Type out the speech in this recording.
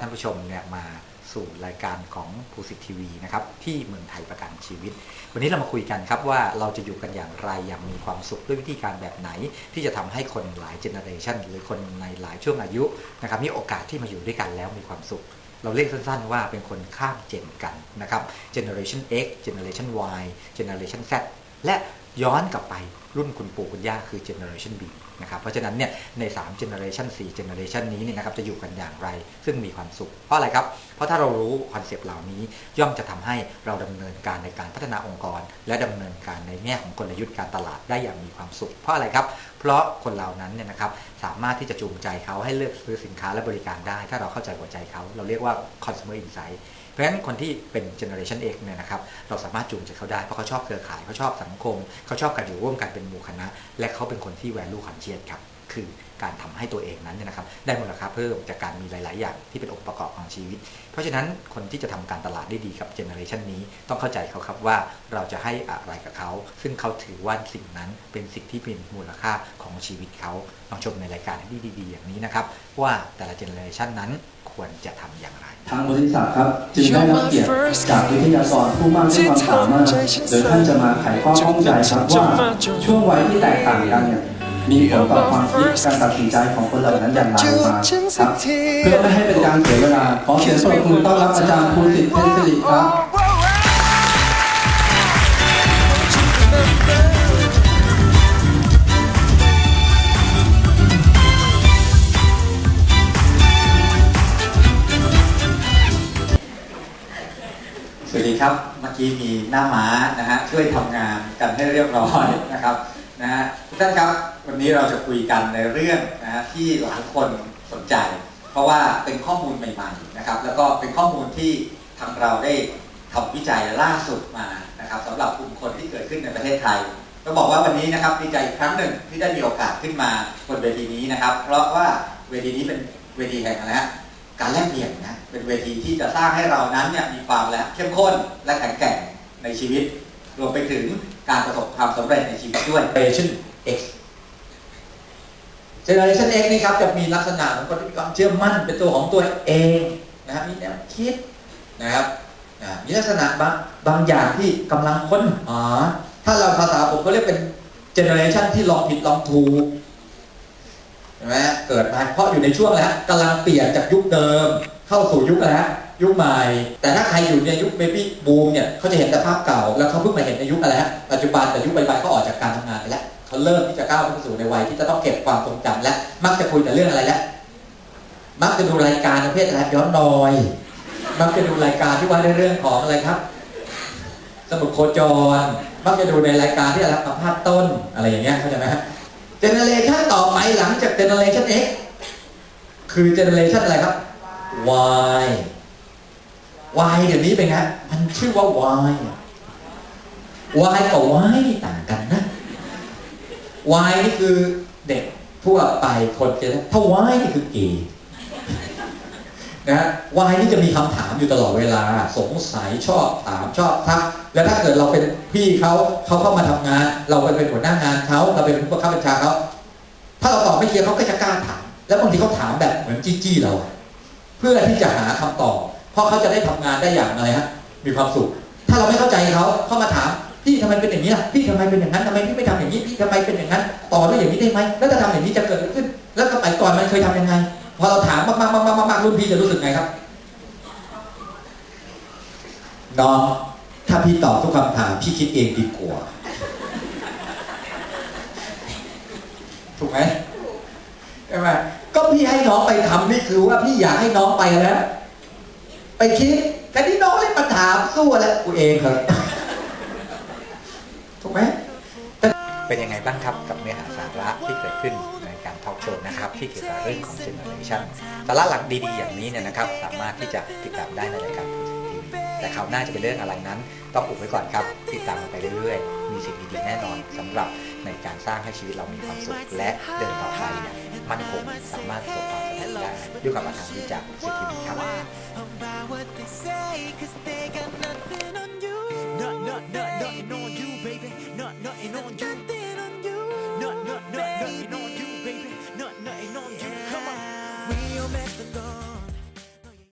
ท่านผู้ชมเนี่ยมาสู่รายการของภูสิทธิ์ทีวีนะครับที่เมืองไทยประกันชีวิต วันนี้เรามาคุยกันครับว่าเราจะอยู่กันอย่างไรอย่างมีความสุขด้วยวิธีการแบบไหน ที่จะทำให้คนหลายเจเนอเรชันหรือคนในหลายช่วงอายุนะครับมีโอกาสที่มาอยู่ด้วยกันแล้วมีความสุข เราเรียกสั้นๆ ว่าเป็นคนข้ามเจนกันนะครับ Generation X Generation Y Generation Z และย้อนกลับไป รุ่นคุณปู่คุณย่าคือ Generation B นะครับเพราะฉะนั้นเนี่ยใน3 Generation 4 Generation นี้เนี่ยนะครับจะอยู่กันอย่างไร ซึ่งมีความสุข เพราะอะไรครับ เพราะถ้าเรารู้คอนเซปต์เหล่านี้ย่อมจะทำให้เราดำเนินการในการพัฒนาองค์กร และดำเนินการในแง่ของกลยุทธ์การตลาดได้อย่างมีความสุข เพราะอะไรครับ เพราะคนเหล่านั้นเนี่ยนะครับสามารถที่จะจูงใจเขาให้เลือกซื้อสินค้าและบริการได้ ถ้าเราเข้าใจหัวใจเขาเราเรียกว่า consumer insight เพราะฉะนั้นคนที่เป็น generation X เนี่ยนะครับเราสามารถจูงใจเขาได้เพราะเขาชอบเครือข่ายเขาชอบสังคมเขาชอบการอยู่ร่วมกันเป็นหมู่คณะ และเขาเป็นคนที่แวลูคอนเชียสครับ คือ การทำให้ตัวเองนั้นเนี่ยนะครับได้มูลค่าเพิ่มจากการมีหลาย ๆ อย่างที่เป็นองค์ประกอบของชีวิต เพราะฉะนั้นคนที่จะทำการตลาดได้ดีกับเจเนอเรชันนี้ต้องเข้าใจเขาครับว่าเราจะให้อะไรกับเขา ซึ่งเขาถือว่าสิ่งนั้นเป็นสิ่งที่เป็นมูลค่าของชีวิตเขาลองชมในรายการที่ดี ๆ อย่างนี้นะครับว่าแต่ละเจเนอเรชันนั้นควรจะทำอย่างไร ทางบริษัทครับ จึงได้รับเกียรติจากวิทยากรผู้มากด้วยความสามารถโดยท่านจะมาไขข้อข้องใจครับว่าช่วงวัยที่แตกต่างกันเนี่ย มีผลต่อความคิดการตัดสินใจของคนเหล่านั้นอย่างไรมาครับเพื่อไม่ให้เป็นการเสียเวลาขอเสียงปรบมือต้อนรับอาจารย์ภูสิทธิ์เพชรสิริครับสวัสดีครับ เมื่อกี้มีหน้าม้านะฮะช่วยทำงานกันให้เรียบร้อยนะครับ นะฮะทุกท่านครับวันนี้เราจะคุยกันในเรื่องนะฮะที่หลายคนสนใจ เพราะว่าเป็นข้อมูลใหม่ๆนะครับแล้วก็เป็นข้อมูลที่ทางเราได้ทำวิจัยล่าสุดมานะครับสำหรับกลุ่มคนที่เกิดขึ้นในประเทศไทยต้องบอกว่าวันนี้นะครับดีใจอีกครั้งหนึ่งที่ได้มีโอกาสขึ้นมาบนเวทีนี้นะครับ เพราะว่าเวทีนี้เป็นเวทีแห่งอะไรฮะการแลกเปลี่ยนนะเป็นเวทีที่จะสร้างให้เรานั้นเนี่ยมีความและเข้มข้นและแข็งแกร่งในชีวิต รวมไปถึง การประสบความสำเร็จในชีวิตด้วย Generation X Generation X นี่ครับจะมีลักษณะของคนที่มีความเชื่อมั่นเป็นตัวของตัวเองนะครับมีแนวคิดนะครับมีลักษณะบางบางอย่างที่กำลังค้นหาถ้าเราภาษาผมก็เรียกเป็น Generation ที่ลองผิดลองถูกใช่ไหมเกิดมาเพราะอยู่ในช่วงแล้วกำลังเปลี่ยนจากยุคเดิม เข้าสู่ยุคแล้ว ยุคใหม่ แต่ถ้าใครอยู่ในยุคเบบี้บูมเนี่ยเขาจะเห็นแต่ภาพเก่า แล้วเขาเพิ่งมาเห็นในยุคอะไรฮะปัจจุบันแต่ยุคใบๆเขาออกจากการทำงานไปแล้วเขาเริ่มที่จะก้าวเข้าสู่ในวัยที่จะต้องเก็บความทรงจำและ มักจะคุยแต่เรื่องอะไรแล้วมักจะดูรายการประเภทอะไรย้อนรอย มักจะดูรายการที่ว่าในเรื่องของอะไรครับ สมุดโคจร มักจะดูในรายการที่อะไรสัมภาษณ์ต้นอะไรอย่างเงี้ยเข้าใจไหมฮะเจเนอเรชันต่อไปหลังจากเจเนอเรชัน X คือเจเนอเรชันอะไรครับ Y Y เดี๋ยวนี้เป็นไงมันชื่อว่า Y อะ Y กับ Y นี่ต่างกันนะ Y นี่คือเด็กทั่วไปคนเจอถ้า Y นี่คือเกย์นะฮะ Y นี่จะมีคำถามอยู่ตลอดเวลา สงสัยชอบถามชอบทักแล้วถ้าเกิดเราเป็นพี่เขาเขาเข้ามาทำงาน เราไปเป็นหัวหน้างานเขาเราเป็นผู้บังคับบัญชาเขาถ้าเราตอบไม่เคลียร์เขาก็จะกล้าถาม แล้วบางทีเขาถามแบบเหมือนจี้จี้เรา เพื่อที่จะหาคำตอบ ราะเขาจะได้ทำงานได้อย่างอะไรฮะมีความสุข ถ้าเราไม่เข้าใจเขาเขามาถามพี่ทำไมเป็นอย่างนี้ล่ะพี่ทำไมเป็นอย่างนั้นทำไมพี่ไม่ทำอย่างนี้พี่ทำไมเป็นอย่างนั้น ต่อด้วยอย่างนี้ได้ไหมแล้วถ้าทำอย่างนี้จะเกิดอะไรขึ้น แล้วสมัยก่อนมันเคยทำยังไงพอเราถามมากๆมากๆมากๆรุ่นพี่จะรู้สึกไงครับน้องถ้าพี่ตอบทุกคำถามพี่คิดเองดีกว่าถูกไหมใช่ไหมก็พี่ให้น้องไปทำนี่คือว่าพี่อยากให้น้องไปแล้ว ไปคิดแต่ที่น้องเลยมาถามสู้แล้วกูเองเหรอถูกไหมเป็นยังไงบ้างครับกับเนื้อหาสาระที่เกิดขึ้นในการทอล์กโชว์นะครับที่เกี่ยวกับเรื่องของเจเนอเรชันสาระหลักดีๆอย่างนี้เนี่ยนะครับ สามารถที่จะติดตามได้ในรายการพูดทีวีแต่คราวหน้าจะเป็นเรื่องอะไรนั้น ต้องอุบไว้ก่อนครับ ติดตามกันไปเรื่อยๆ มีสิ่งดีๆแน่นอนสำหรับ ในการสร้างให้ชีวิตเรามีความสุข และเดินต่อไปเนี่ยมั่นคงสามารถประสบความสำเร็จได้ด้วยกับอาหารดีจากสิทธิวิครับ